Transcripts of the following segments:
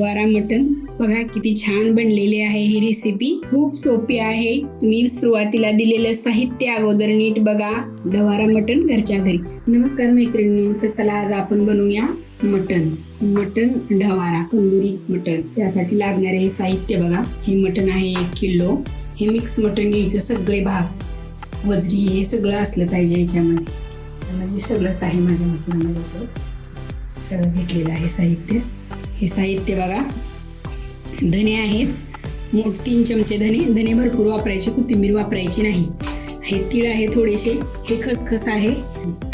ढवारा mutton बघा किती छान बनलेली आहे ही रेसिपी खूप सोपी आहे. तुम्ही सुरुवातीला दिलेलं साहित्य अगोदर नीट बघा. ढवारा मटन घरच्या घरी. नमस्कार मैत्रिणी तर चला आज आपण बनवूया मटन मटन ढवारा तंदुरी मटन त्यासाठी लागणारे हे साहित्य बघा. हे मटन आहे एक किलो. हे मिक्स मटन घ्यायचं सगळे भाग. वजरी हे सगळं असलं पाहिजे याच्यामध्ये. त्यामध्ये सगळंच आहे माझ्या मटणामध्ये. सगळं घेतलेलं आहे साहित्य. हे साहित्य बघा. धने आहेत. मोठ तीन चमचे धने. धने भरपूर वापरायचे कोथिंबीर वापरायची नाही. हे तीळ आहे थोडेसे. हे खसखस आहे.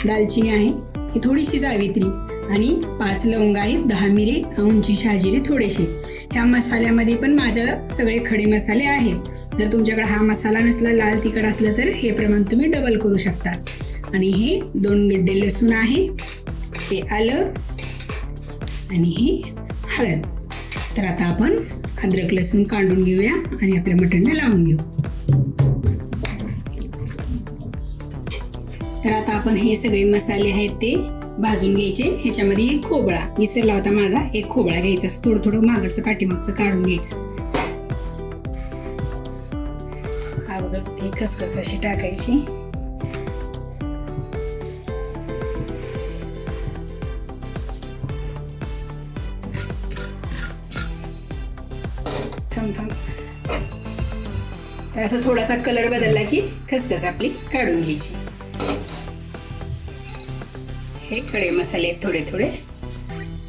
दालचिनी आहे. ही थोडीशी जावित्री. आणि पाच लवंग आहेत दहा मिरे उंची शहाजिरे थोडेसे. ह्या मसाल्यामध्ये पण माझ्या सगळे खडे मसाले आहेत. जर तुमच्याकडे हा मसाला नसला लाल तिखट असलं तर हे प्रमाण तुम्ही डबल करू शकता. आणि हे दोन गड्डे लसूण आहे. हे आलं. आणि हे हळद. तर आता आपण अद्रक लसूण काढून घेऊया आणि आपल्या मटणला लावून घेऊ. तर आता आपण हे सगळे मसाले आहेत ते भाजून घ्यायचे. ह्याच्यामध्ये एक खोबळा. विसरला होता माझा एक खोबळा घ्यायचा. थोडं थोडं मागडचं पाठीमागचं काढून घ्यायचं. अगोदर ही खसखस अशी टाकायची. थांब थांब. तर असं थोडासा कलर बदलला की खसखस आपली काढून घ्यायची. हे खडे मसाले थोडे थोडे.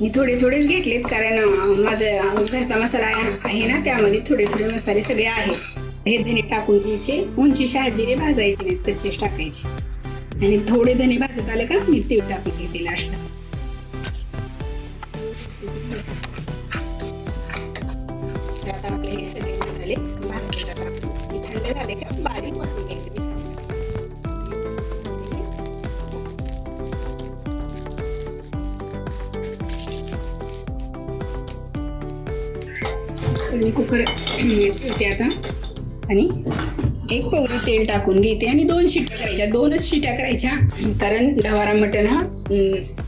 मी थोडे थोडेच घेतलेत कारण माझं घरचा मसाला आहे ना त्यामध्ये थोडे थोडे मसाले सगळे आहेत. हे धने टाकून घ्यायचे. उंची शहाजिरे भाजायचे नाहीत कच्चेच टाकायचे. आणि थोडे धने भाजत आले का मी ते टाकून घेते लास्टला झाले. थंड झाले की बारीक वाटून घ्यायचे मी कुकर ठेवते आता. आणि एक पवरी तेल टाकून घेते आणि दोन शिट्या करायच्या. दोनच शिट्या करायच्या. कारण डवारा मटण हा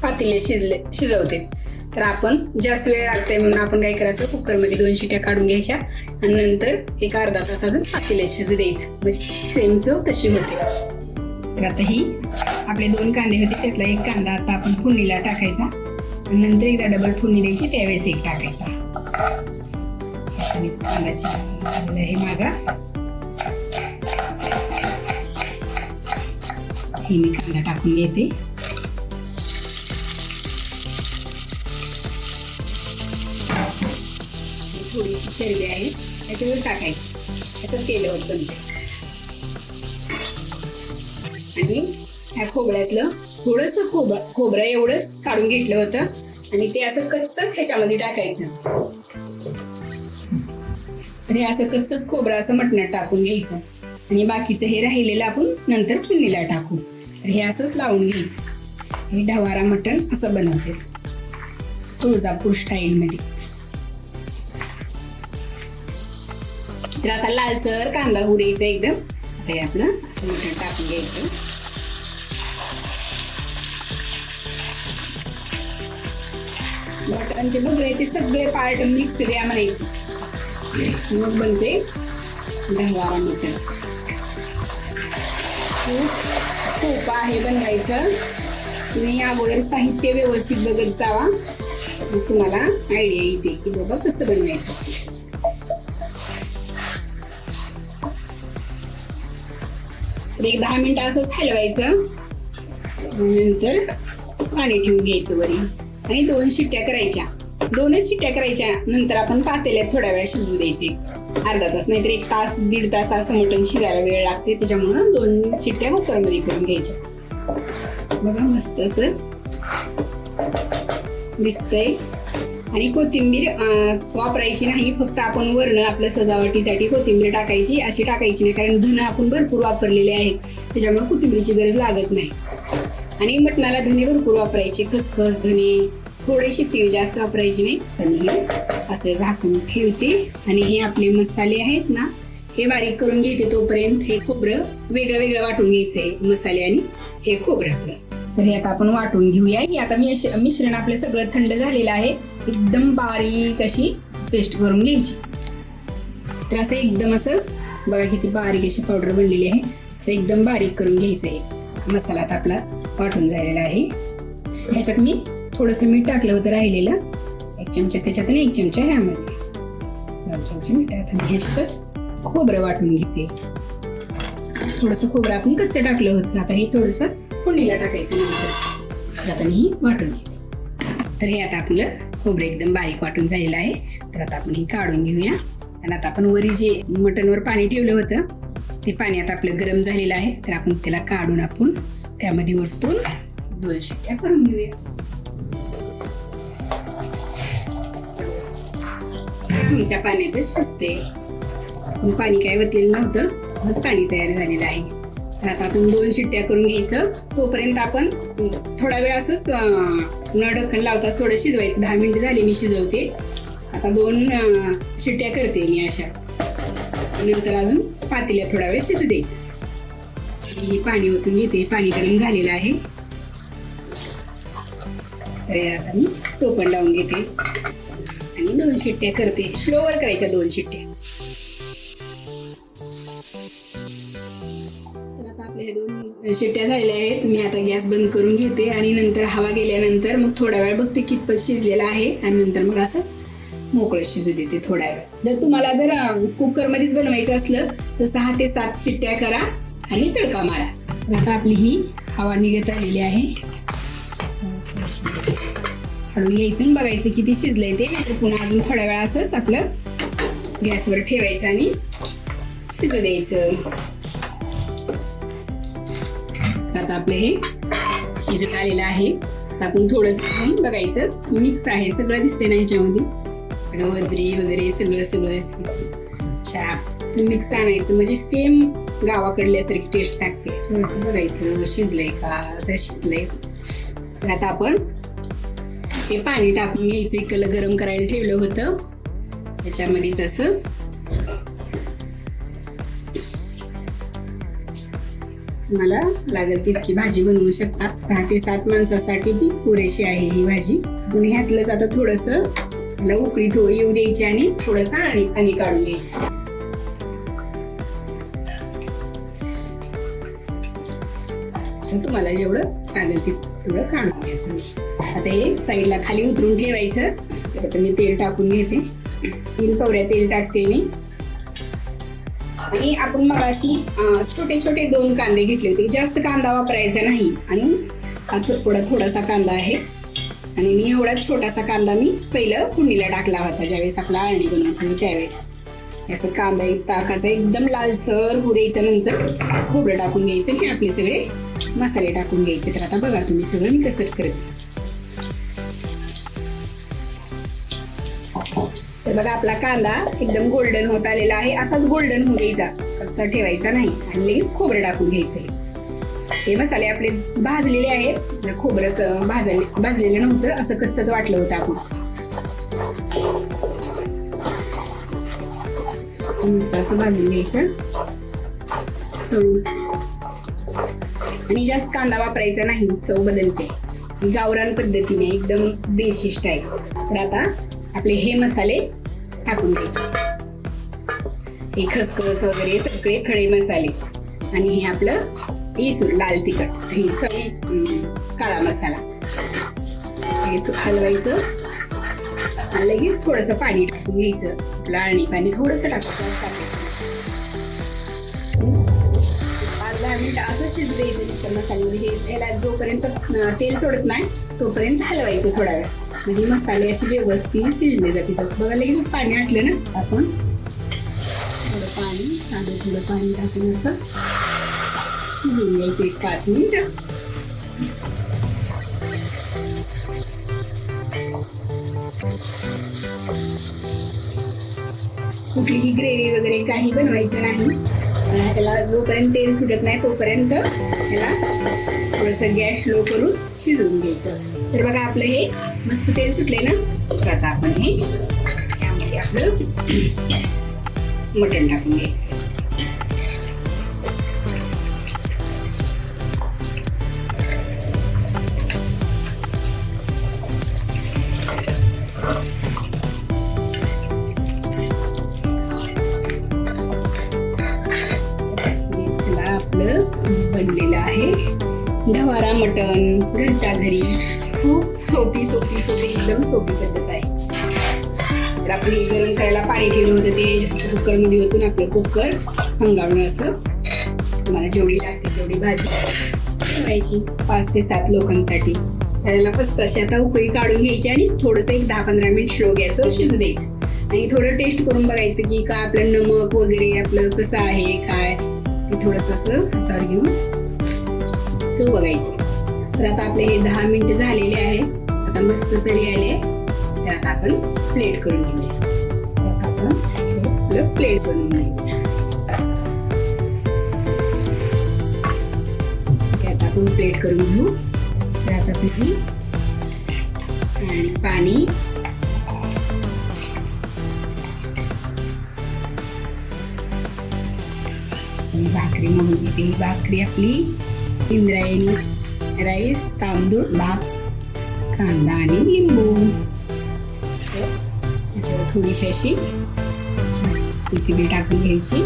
पातेले शिजले शिजवते. तर आपण जास्त वेळ लागते म्हणून आपण काय करायचं? कुकरमध्ये दोन शिट्या काढून घ्यायच्या. आणि नंतर एक अर्धा तास अजून पातेले शिजू द्यायचं. म्हणजे सेम चव तशी होते. तर आता ही आपले दोन कांदे होते. त्यातला एक कांदा आता आपण फोडणीला टाकायचा. आणि नंतर एकदा डबल फोडणी द्यायची. त्यावेळेस एक टाकायचा. कांदाची कांदा हे माझा. हे मी कांदा टाकून घेते. थोडीशी चरबी आहे. त्याच्यावर टाकायची. त्याचं केलं होतं बनते आणि ह्या खोबऱ्यातलं थोडंसं खोबर खोबरं एवढंच काढून घेतलं होतं. आणि ते असं कच्चच ह्याच्यामध्ये टाकायचं. तर हे असं कच्चच खोबरं असं मटणात टाकून घ्यायचं. आणि बाकीचं हे राहिलेलं आपण नंतर पिणीला टाकू. तर हे असंच लावून घ्यायचं. हे ढवारा मटण असं बनवते. तुळजापूर स्टाईलमध्ये तर असा लालसर कांदा होऊ द्यायचा एकदम. आता हे आपलं असं मटण टाकून घ्यायचं. मटणचे बघण्याचे सगळे पार्ट मिक्स द्या म्हणायचे मग बनते ढवारा मटण. खूप सोपं आहे बनवायचं. तुम्ही अगोदर साहित्य व्यवस्थित बघत जावा. मग तुम्हाला आयडिया येते की बाबा कसं बनवायचं. तर एक दहा मिनिटं असंच हलवायचं. नंतर पाणी ठेवून घ्यायचं वरी. आणि दोन शिट्ट्या करायच्या. दोनच शिट्ट्या करायच्या. नंतर आपण पातेल्यात थोड्या वेळ शिजवू द्यायचे. अर्धा तास नाहीतर एक तास दीड तास असं मटण शिजायला वेळ लागते. त्याच्यामुळं दोन शिट्ट्या कुकरमध्ये करून घ्यायच्या. बघा मस्त असं दिसतंय. आणि कोथिंबीर वापरायची नाही फक्त आपण वरण आपल्या सजावटीसाठी कोथिंबीर टाकायची अशी टाकायची नाही कारण धन आपण भरपूर वापरलेले आहेत. त्याच्यामुळे कोथिंबीरीची गरज लागत नाही. आणि मटणाला धने भरपूर वापरायचे खसखस धने थोडेसे तीळ जास्त वापरायचे नाही. तर हे असं झाकून ठेवते. आणि हे आपले मसाले आहेत ना हे बारीक करून घेते तोपर्यंत हे खोबरं वेगळं वेगळं वाटून घ्यायचंय मसाले आणि हे खोबरं आपलं. तर हे आता आपण वाटून घेऊया. हे आता मिश्रण आपलं सगळं थंड झालेलं आहे. एकदम बारीक अशी पेस्ट करून घ्यायची. तर असं एकदम असं बघा किती बारीक अशी पावडर बनलेली आहे. असं एकदम बारीक करून घ्यायचं आहे मसाला आता आपला वाटून झालेला आहे. ह्याच्यात मी थोडंसं मीठ टाकलं होतं राहिलेलं. एक चमचा त्याच्यात आणि एक चमचा ह्यामध्ये. दोन चमचे मीठ आता मी ह्याच्यातच खोबरं वाटून घेते. थोडंसं खोबरं आपण कच्चं टाकलं होतं. आता हे थोडंसं फोडणीला टाकायचं नंतर. आता मी वाटून घेते. तर हे आता आपलं खोबरे एकदम बारीक वाटून झालेलं आहे. तर आता आपण हे काढून घेऊया. आणि आता आपण वरी जे मटणवर पाणी ठेवलं होतं ते पाणी आता आपलं गरम झालेलं आहे. तर आपण त्याला काढून आपण त्यामध्ये वरतून दोन शिट्ट्या करून घेऊया. तुमच्या पाण्यातच शिजते पाणी काय वतलेलं नव्हतं तसंच पाणी तयार झालेलं आहे. आता आपण दोन शिट्ट्या करून घ्यायचं. तोपर्यंत आपण थोडा वेळ असंच अं, न ढक्कन लावताच थोडं शिजवायचं. दहा मिनिटं झाली मी शिजवते. आता दोन शिट्ट्या करते मी अशा. नंतर अजून पातेल्या थोडा वेळ शिजू द्यायचं. हे पाणी ओतून घेते. पाणी गरम झालेलं आहे. तर आता मी टोपण लावून घेते. आणि दोन शिट्ट्या करते. स्लोवर करायच्या दोन शिट्ट्या. तर आता आपल्या हे दोन शिट्ट्या झालेल्या आहेत. मी आता गॅस बंद करून घेते आणि नंतर हवा गेल्यानंतर मग थोडा वेळ बघते कितपत शिजलेला आहे आणि नंतर मग असंच मोकळं शिजू देते थोडा वेळ. जर तुम्हाला जर कुकरमध्येच बनवायचं असलं तर सहा ते सात शिट्ट्या करा आणि तडका मारा. तर आता आपली ही हवा निघत आलेली आहे. काढून घ्यायचं आणि बघायचं किती शिजलंय ते. नाहीतर पुन्हा अजून थोड्या वेळा असंच आपलं गॅसवर ठेवायचं आणि शिजू द्यायचं. आता आपलं हे शिजत आलेलं आहे. असं आपण थोडंसं घेऊन बघायचं. मिक्स आहे सगळं दिसते ना याच्यामध्ये. सगळं वजरी वगैरे सगळं सगळं. छाप मिक्स आणायचं. म्हणजे सेम गावाकडल्यासारखी टेस्ट लागते. थोडंसं बघायचं शिजलंय का? तर शिजलंय. तर आता आपण हे पाणी टाकून घ्यायचं. इकडलं गरम करायला ठेवलं होतं. त्याच्यामध्येच असं मला लागेल तितकी भाजी बनवू शकतात. सहा ते सात माणसासाठी ती पुरेशी आहे ही भाजी. आपण ह्यातलंच आता थोडस मला उकळी थोडी येऊ द्यायची आणि थोडस आणि पाणी काढून द्यायची तुम्हाला जेवढं लागेल ते तेवढं काढून घ्या तुम्ही. आता हे साईडला खाली उतरून ठेवायचं. तर आता मी तेल टाकून घेते. तीन पवऱ्या तेल टाकते मी. आणि आपण मग अशी छोटे छोटे दोन कांदे घेतले होते. जास्त कांदा वापरायचा नाही. आणि हा थोडा थोडासा कांदा आहे. आणि मी एवढा छोटासा कांदा मी पहिलं कुंडीला टाकला होता ज्यावेळेस आपला आळणी बनवत होती त्यावेळेस. असं कांदा एक ताकाचा एकदम लालसर होऊ नंतर खोबरं टाकून घ्यायचं आणि आपले सगळे मसाले टाकून घ्यायचे. तर आता बघा तुम्ही सगळं मी कसं करते. बघा आपला कांदा एकदम गोल्डन होत आलेला आहे. असाच गोल्डन होऊ द्यायचा. कच्चा ठेवायचा नाही. आणि लगेच खोबरं टाकून घ्यायचं हे मसाले आपले भाजलेले आहेत. खोबरं भाजले भाजलेलं नव्हतं. असं कच्चच वाटलं होतं आपण. मस्त असं भाजून घ्यायचं. तळून. आणि जास्त कांदा वापरायचा नाही. चव बदलते. गावरान पद्धतीने एकदम बेशिष्ट आहे. तर आता आपले हे मसाले टाकून द्यायचे. हे खसखस वगैरे सगळे खडे मसाले. आणि हे आपलं इसूर लाल तिखट हे सगळी काळा मसाला. हे हलवायचं. आणि लगेच थोडंसं पाणी टाकून घ्यायचं. आपलं आळणी पाणी थोडंसं टाकायचं. पाच दहा मिनिटं असं शिजू द्यायचं मसाल्यामध्ये हे याला जोपर्यंत तेल सोडत नाही तोपर्यंत हलवायचं थोडा वेळ. म्हणजे मसाले असे व्यवस्थित शिजले जाते तर बघा लगेच पाणी आटलं ना? आपण थोडं पाणी साधं थोडं पाणी टाकून असं शिजून घ्यायचं एक पाच मिनिटं. कुठलीही ग्रेव्ही वगैरे काही बनवायचं नाही. त्याला जोपर्यंत तेल सुटत नाही तोपर्यंत त्याला थोडंसं गॅस स्लो करून शिजवून घ्यायचं असतं. तर बघा आपलं हे मस्त तेल सुटले ना तर आता आपण हे यामध्ये आपलं मटण टाकून घ्यायचं बनलेलं आहे. ढवारा मटण घरच्या घरी. खूप सोपी सोपी सोपी एकदम सोपी पद्धत आहे. तर आपण हे गरम करायला पाणी ठेवलं होतं ते कुकरमध्ये होतून आपलं कुकर हंगावणं असं. तुम्हाला जेवढी लागते तेवढी भाजी ठेवायची पाच ते सात लोकांसाठी. त्याला मस्त अशी आता उकळी काढून घ्यायची आणि थोडंसं एक दहा पंधरा मिनिट स्लो गॅसवर शिजू द्यायचं. आणि थोडं टेस्ट करून बघायचं की काय आपलं नमक वगैरे आपलं कसं आहे काय? थोडंसं असं हातावर घेऊन चव बघायची. तर आता आपले हे दहा मिनटं झालेले आहे आता मस्त तरी आले. तर आता आपण प्लेट करून घेऊया. आता आपण प्लेट करून घेऊया. आता आपण प्लेट करून घेऊ. तर आता आपली आणि पाणी. आणि भाकरी म्हणून घेते ही भाकरी आपली इंद्रायणी राईस तांदूळ भात कांदा आणि लिंबू. तर याच्यावर थोडीशी अशी कोथिंबीर टाकून घ्यायची.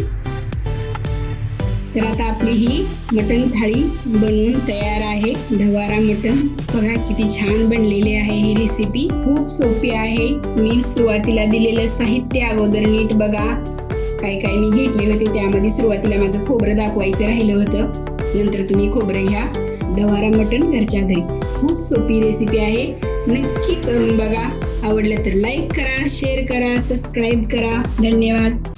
तर आता आपली ही मटण थाळी बनवून तयार आहे. ढवारा मटण. बघा किती छान बनलेली आहे ही रेसिपी खूप सोपी आहे. तुम्ही सुरुवातीला दिलेलं साहित्य अगोदर नीट बघा. काय काय मी घेतले होते त्यामध्ये सुरुवातीला माझं खोबरं दाखवायचं राहिलं होतं. नंतर तुम्ही खोबरं घ्या. डवारा मटण घरच्या घरी. खूप सोपी रेसिपी आहे. नक्की करून बघा. आवडलं तर लाईक करा शेअर करा सबस्क्राईब करा. धन्यवाद.